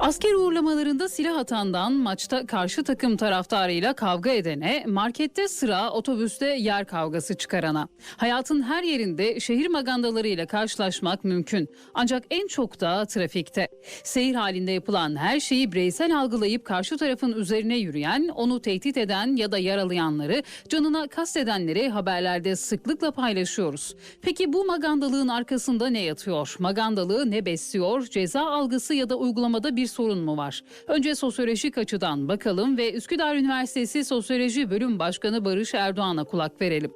Asker uğurlamalarında silah atandan maçta karşı takım taraftarıyla kavga edene, markette sıra otobüste yer kavgası çıkarana. Hayatın her yerinde şehir magandalarıyla karşılaşmak mümkün. Ancak en çok da trafikte. Seyir halinde yapılan her şeyi bireysel algılayıp karşı tarafın üzerine yürüyen, onu tehdit eden ya da yaralayanları, canına kastedenleri haberlerde sıklıkla paylaşıyoruz. Peki bu magandalığın arkasında ne yatıyor? Magandalığı ne besliyor? Ceza algısı ya da uygulamada bir sorun mu var? Önce sosyolojik açıdan bakalım ve Üsküdar Üniversitesi Sosyoloji Bölüm Başkanı Barış Erdoğan'a kulak verelim.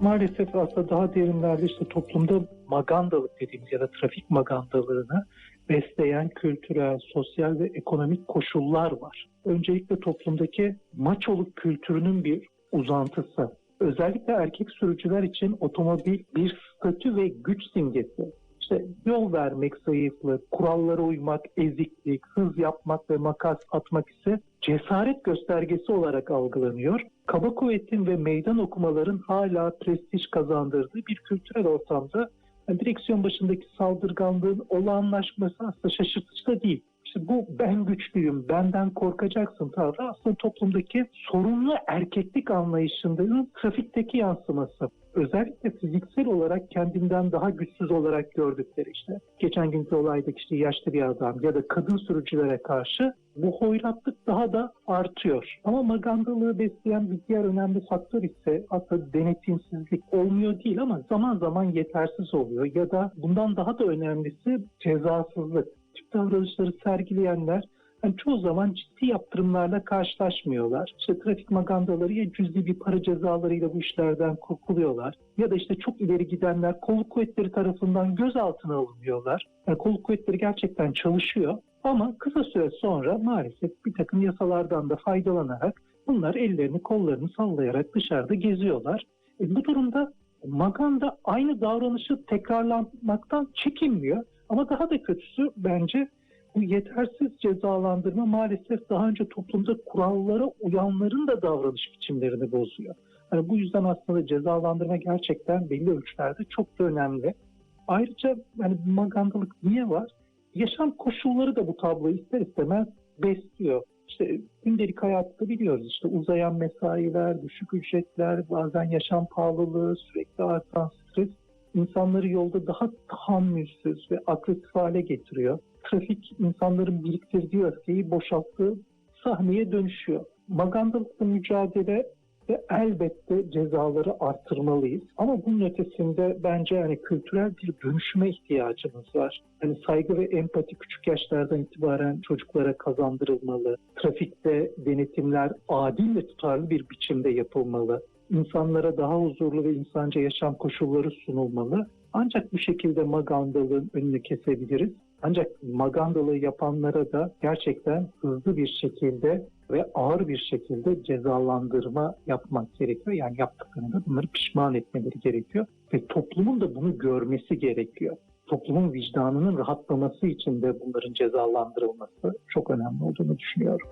maalesef aslında daha derinlerde işte toplumda magandalık dediğimiz ya da trafik magandalığını besleyen kültürel, sosyal ve ekonomik koşullar var. Öncelikle toplumdaki maçoluk kültürünün bir uzantısı. Özellikle erkek sürücüler için otomobil bir statü ve güç simgesi. İşte yol vermek zayıflık, kurallara uymak eziklik, hız yapmak ve makas atmak ise cesaret göstergesi olarak algılanıyor. Kaba kuvvetin ve meydan okumaların hala prestij kazandırdığı bir kültürel ortamda yani direksiyon başındaki saldırganlığın olağanlaşması aslında şaşırtıcı da değil. İşte bu ben güçlüyüm, benden korkacaksın tavrı aslında toplumdaki sorunlu erkeklik anlayışının trafikteki yansıması. Özellikle fiziksel olarak kendinden daha güçsüz olarak gördükleri işte. Geçen günkü olaydaki işte yaşlı bir adam ya da kadın sürücülere karşı bu hoyratlık daha da artıyor. Ama magandalığı besleyen bir diğer önemli faktör ise aslında denetimsizlik olmuyor değil ama zaman zaman yetersiz oluyor ya da bundan daha da önemlisi cezasızlık. Tip davranışları sergileyenler yani çoğu zaman ciddi yaptırımlarla karşılaşmıyorlar. İşte trafik magandaları ya cüzi bir para cezalarıyla bu işlerden kurtuluyorlar ya da işte çok ileri gidenler kolluk kuvvetleri tarafından gözaltına alınıyorlar. Yani kolluk kuvvetleri gerçekten çalışıyor ama kısa süre sonra maalesef bir takım yasalardan da faydalanarak bunlar ellerini kollarını sallayarak dışarıda geziyorlar. E bu durumda maganda aynı davranışı tekrarlanmaktan çekinmiyor. Ama daha da kötüsü bence bu yetersiz cezalandırma maalesef daha önce toplumda kurallara uyanların da davranış biçimlerini bozuyor. Yani bu yüzden aslında cezalandırma gerçekten belli ölçülerde çok da önemli. Ayrıca yani bu magandalık niye var? Yaşam koşulları da bu tabloyu ister istemez besliyor. İşte gündelik hayatta biliyoruz işte uzayan mesailer, düşük ücretler, bazen yaşam pahalılığı, sürekli artan insanları yolda daha tahammülsüz ve agresif hale getiriyor. Trafik insanların biriktirdiği öfkeyi boşalttığı sahneye dönüşüyor. Magandalıkla mücadele ve elbette cezaları arttırmalıyız. Ama bunun ötesinde bence yani kültürel bir dönüşüme ihtiyacımız var. Hani saygı ve empati küçük yaşlardan itibaren çocuklara kazandırılmalı. Trafikte denetimler adil ve tutarlı bir biçimde yapılmalı. İnsanlara daha huzurlu ve insanca yaşam koşulları sunulmalı. Ancak bu şekilde magandalığın önünü kesebiliriz. Ancak magandalığı yapanlara da gerçekten hızlı bir şekilde ve ağır bir şekilde cezalandırma yapmak gerekiyor. Yani yaptıklarında bunları pişman etmeleri gerekiyor ve toplumun da bunu görmesi gerekiyor. Toplumun vicdanının rahatlaması için de bunların cezalandırılması çok önemli olduğunu düşünüyorum.